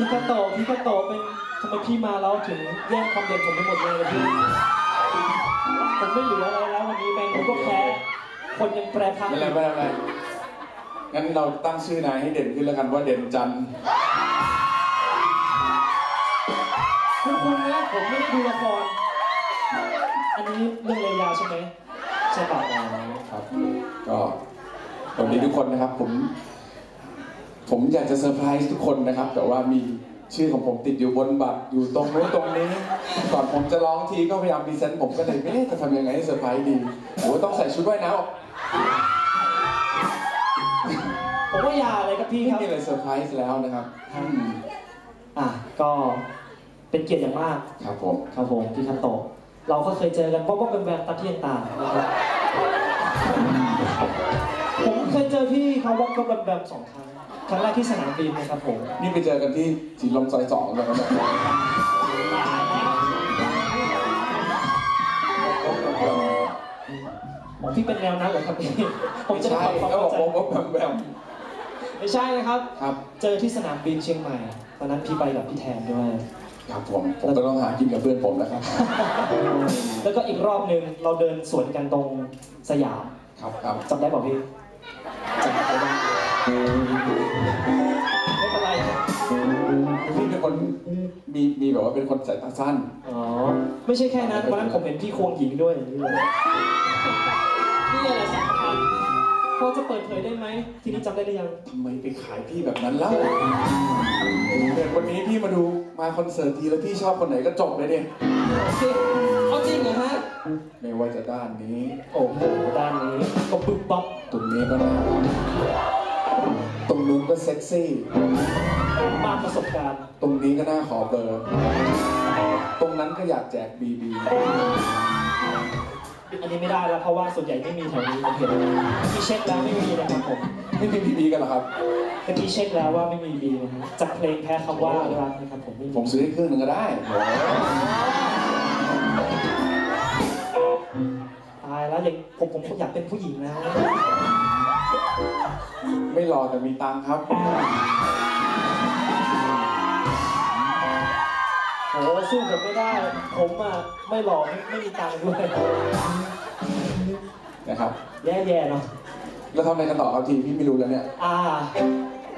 พี่กาโตะพี่กาโตะเป็นทำไมพี่มาแล้วถึงแย่งความเด่นผมไปหมดเลยล่ะพี่ผมไม่เหลืออะไรแล้ววันนี้แมงผมก็แพ้คนยังแปรพักไม่เป็นไรไม่เป็นไรงั้นเราตั้งชื่อนายให้เด่นขึ้นแล้วกันว่าเด่นจันทร์คุณคุณนะผมไม่ได้ดูละครอันนี้เรื่องเลยาใช่ไหมใช่ป่ะอ๋อครับ ก็สวัสดีทุกคนนะครับผม ผมอยากจะเซอร์ไพรส์ทุกคนนะครับ แต่ว่ามีชื่อของผมติดอยู่บนบัตรอยู่ตรงนู้นตรงนี้ ก่อนผมจะร้องทีก็พยายามพรีเซนต์ผมก็เลยไม่รู้จะทำยังไงให้เซอร์ไพรส์ดีโอ้ต้องใส่ชุดว่ายน้ำออกผมว่าอยาอะไรครับพี่ไม่ครับ มีอะไรเซอร์ไพรส์แล้วนะครับอืมอะก็เป็นเกียรติอย่างมากครับผม ครับผมพี่คันโตะเราก็เคยเจอกันเพราะว่าเป็นแบบตาเทียนตานะครับผมเคยเจอพี่ เขาบอกก็แบบแบบสองครั้งครั้งแรกที่สนามบินนะครับผมนี่ไปเจอกันที่สีลมซอยสองแล้วนะครับของพี่เป็นแนวนั้นเหรอครับพี่ผมจะได้ใช่ปรับความแล้วบอเข้ากใจว่าแบบแบบไม่ใช่นะครับ ครับ เจอที่สนามบินเชียงใหม่ตอนนั้นพี่ไปกับพี่แทนด้วย ครับผมผมก็ต้องหากินกับเพื่อนผมนะครับ แล้วก็อีกรอบหนึ่งเราเดินสวนกันตรงสยามครับครับจำได้เปล่าพี่ จำได้ไหมไม่เป็นไรครับพี่เป็นคนมีมีแบบว่าเป็นคนสายตาสั้น อ๋อ ไม่ใช่แค่นั้นวันนั้นผมเห็นพี่ควงหญิงด้วยนี่เลยนี่อะไรสำคัญพอจะเปิดเผยได้ไหม ทีนี้จำได้หรือยังทำไมไปขายพี่แบบนั้นเล่าเด็กวันนี้พี่มาดูมาคอนเสิร์ตทีแล้วพี่ชอบคนไหนก็จบเลยเนี่ยโอเคเอาจริงเหรอฮะ ไม่ว่าจะด้านนี้ โอ้โหด้านนี้ก็ปึ๊บปั๊บตรงนี้ก็น่ารักตรงนู้นก็เซ็กซี่ มากประสบการณ์ ตรงนี้ก็น่าขอเบอร์ ตรงนั้นก็อยากแจกบีบี อันนี้ไม่ได้แล้วเพราะว่าส่วนใหญ่ไม่มีแถวนี้ผมเห็นพี่เช็คแล้วไม่มีนะครับผมไม่มีบีบีกันเหรอครับแต่พี่เช็คแล้วว่าไม่มีบีนะฮะจากเพลงแพ้คำว่ารักนะครับผมไม่มีผมซื้อให้ครึ่งหนึ่งก็ได้ โอ้โหตายแล้วอย่างผมผมอยากเป็นผู้หญิงนะไม่รอแต่มีตังค์ครับ โอ้สู้ผมไม่ได้ ผมอะไม่หล่อไม่ไม่มีตังค์ด้วยนะครับ แย่ๆเนาะ แล้วทำอะไรกันต่อครับทีพี่ไม่รู้แล้วเนี่ย อ่า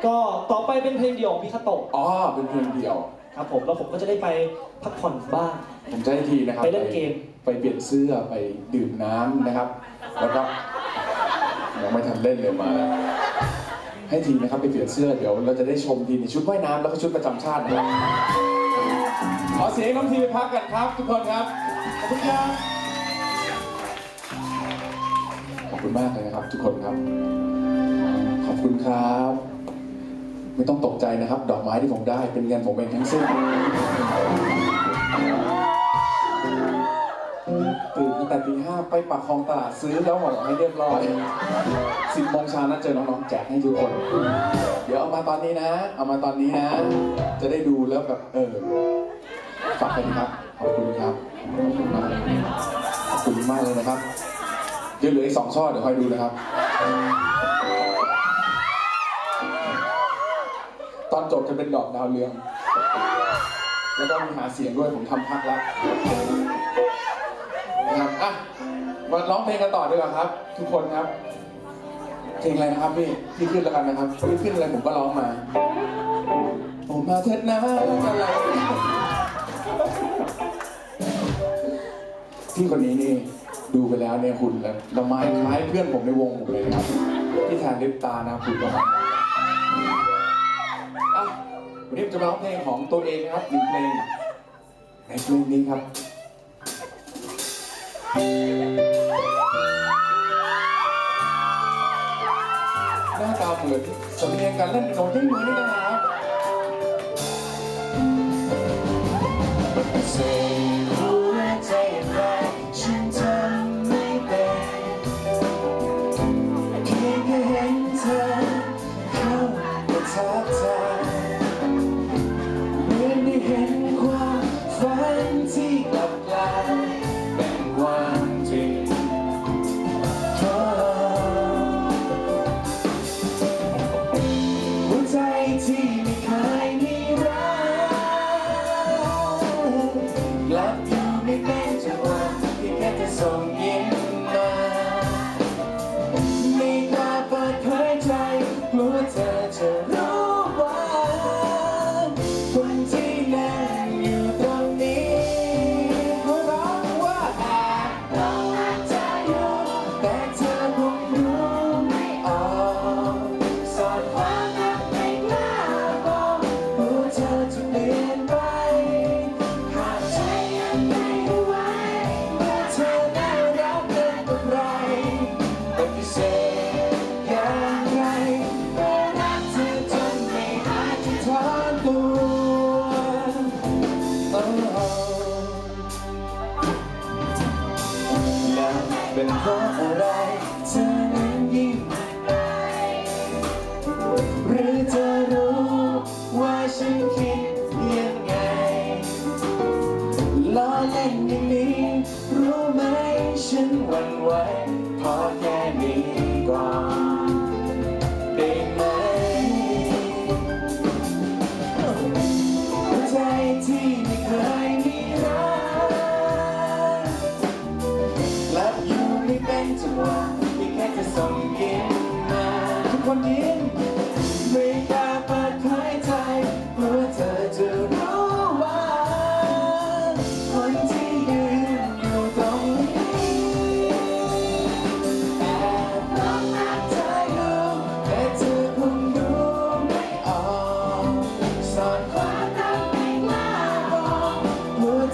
ก็ต่อไปเป็นเพลงเดี่ยวของมิคาโตะอ๋อ เป็นเพลงเดียว ครับผม แล้วผมก็จะได้ไปพักผ่อนบ้าง ผมจะให้ทีนะครับ ไปเล่นเกม ไปเปลี่ยนเสื้อไปดื่มน้ำนะครับ แล้วก็ยังไม่ทันเล่นเลยมา ให้ทีนะครับไปเปลี่ยนเสื้อเดี๋ยวเราจะได้ชมทีในชุดว่ายน้ำแล้วก็ชุดประจำชาตินะครับขอเสียงน้องทีไปพักกันครับ ทุกคนครับขอบคุณครับขอบคุณมากเลยนะครับ ทุกคนครับ ขอบคุณครับ ไม่ต้องตกใจนะครับ ดอกไม้ที่ผมได้เป็นเงินผมเองทั้งสิ้น ตื่นตั้งแต่ตีห้าไปปากคลองตลาดซื้อแล้วหมดให้เรียบร้อยสิบโมงเช้านัดเจอน้องๆแจกให้ทุกคน เดี๋ยวเอามาตอนนี้นะ เอามาตอนนี้นะ จะได้ดูแล้วแบบเออฝากกันครับ ขอบคุณครับ ขอบคุณมากขอบคุณมากเลยนะครับ เดี๋ยวเหลืออีกสองช่อเดี๋ยวคอยดูนะครับ ตอนจบจะเป็นดอกดาวเรือง แล้วก็มีหาเสียงด้วยผมทำพักแล้ว นะครับอะมาร้องเพลงกันต่อดีกว่าครับ ทุกคนครับ เพลงอะไรนะครับพี่พี่ขึ้นแล้วกันนะครับพี่ขึ้นอะไรผมก็ร้องมาผมมาเถิดนะอะไรพี่คนนี้นี่ดูไปแล้วเนี่ยหุ่นแล้วละไม้คล้ายเพื่อนผมในวงผมเลยนะครับพี่แทนลิปตานะคุณประมาณอะวันนี้ผมจะมาร้องเพลงของตัวเองนะครับหนึ่งเพลงในเพลงนี้ครับ หน้าตาเหมือนสำเนียงการเล่นโนยิ่งมือนี่นะครับ song ไหวพอแค่นี้ก่อน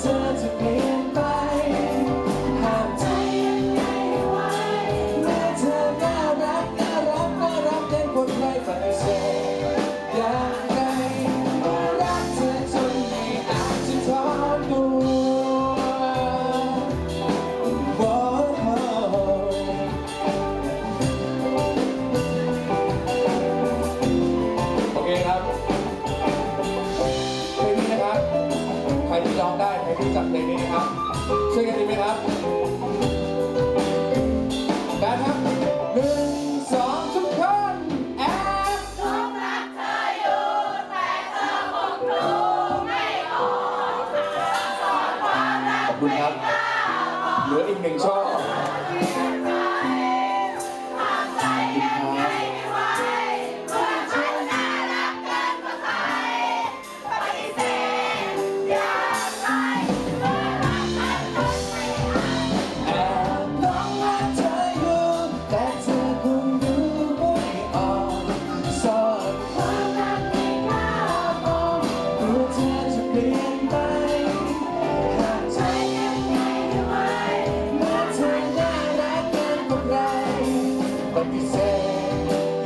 กลัว คุณครับ เหลืออีกหนึ่งช่อง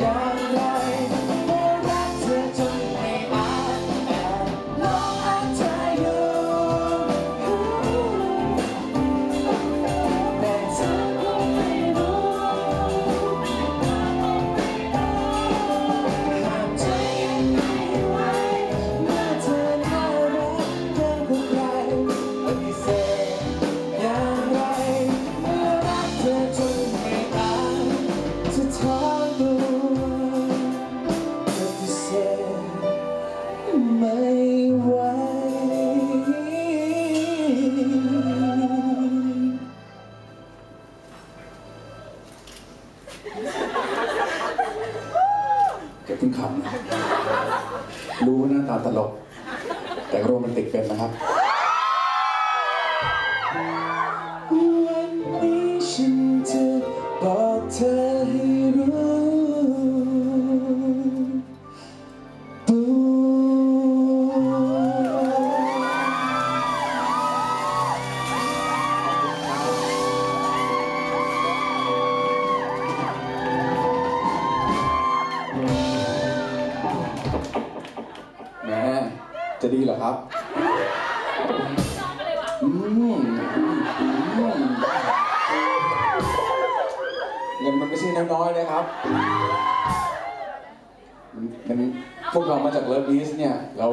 olhar. เก็บเพิ่งขำนะรู้ว่าหน้าตาตลก แต่โรแมนติกเป็นนะครับ นมันไม่ใช่น้อยๆนะครับมันมันพวกเรามาจากเลิฟอีสเนี่ยเรา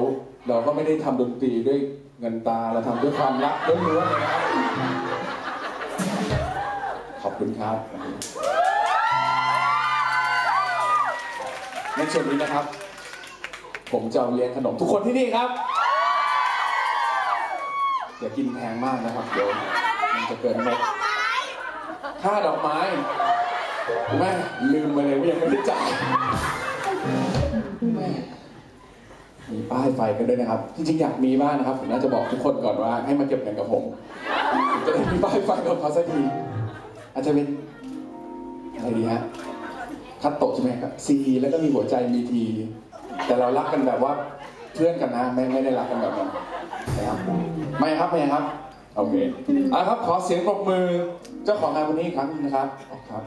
เราก็ไม่ได้ทำดนตรีด้วยเงินตาเราทำด้วยความรักล้วนๆเลยนะครับขอบคุณครับ ในส่วนนี้นะครับ ผมจะเอาเลี้ยงขนมทุกคนที่นี่ครับอย่ากินแพงมากนะครับเดี๋ยวมันจะเกินหมดค่าดอกไม้ แม่ลืมไปเลยว่ายังไม่ได้จ่ายแม่มีป้ายไฟกันด้วยนะครับ จริงๆอยากมีบ้างนะครับ ผมน่าจะบอกทุกคนก่อนว่าให้มาเก็บเงินกับผมจะได้มีป้ายไฟกับเขาสักทีอาจจะเป็นอะไรดีฮะคัตโตะใช่ไหมครับ C แล้วก็มีหัวใจมีที แต่เรารักกันแบบว่าเพื่อนกันนะไม่ไม่ได้รักกันแบบนั้นนะครับไม่ครับไม่ครับโอเคเอาละครับขอเสียงปรบมือเจ้าของงานวันนี้อีกครั้งหนึงนะครับครับ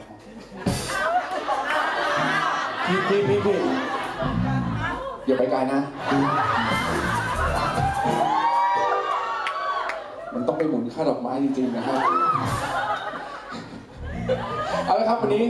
พี่พี่พี่พี่อย่าไปไกลนะ มันต้องไปหมุนค่าดอกไม้จริงๆนะครับ เอาละครับวันนี้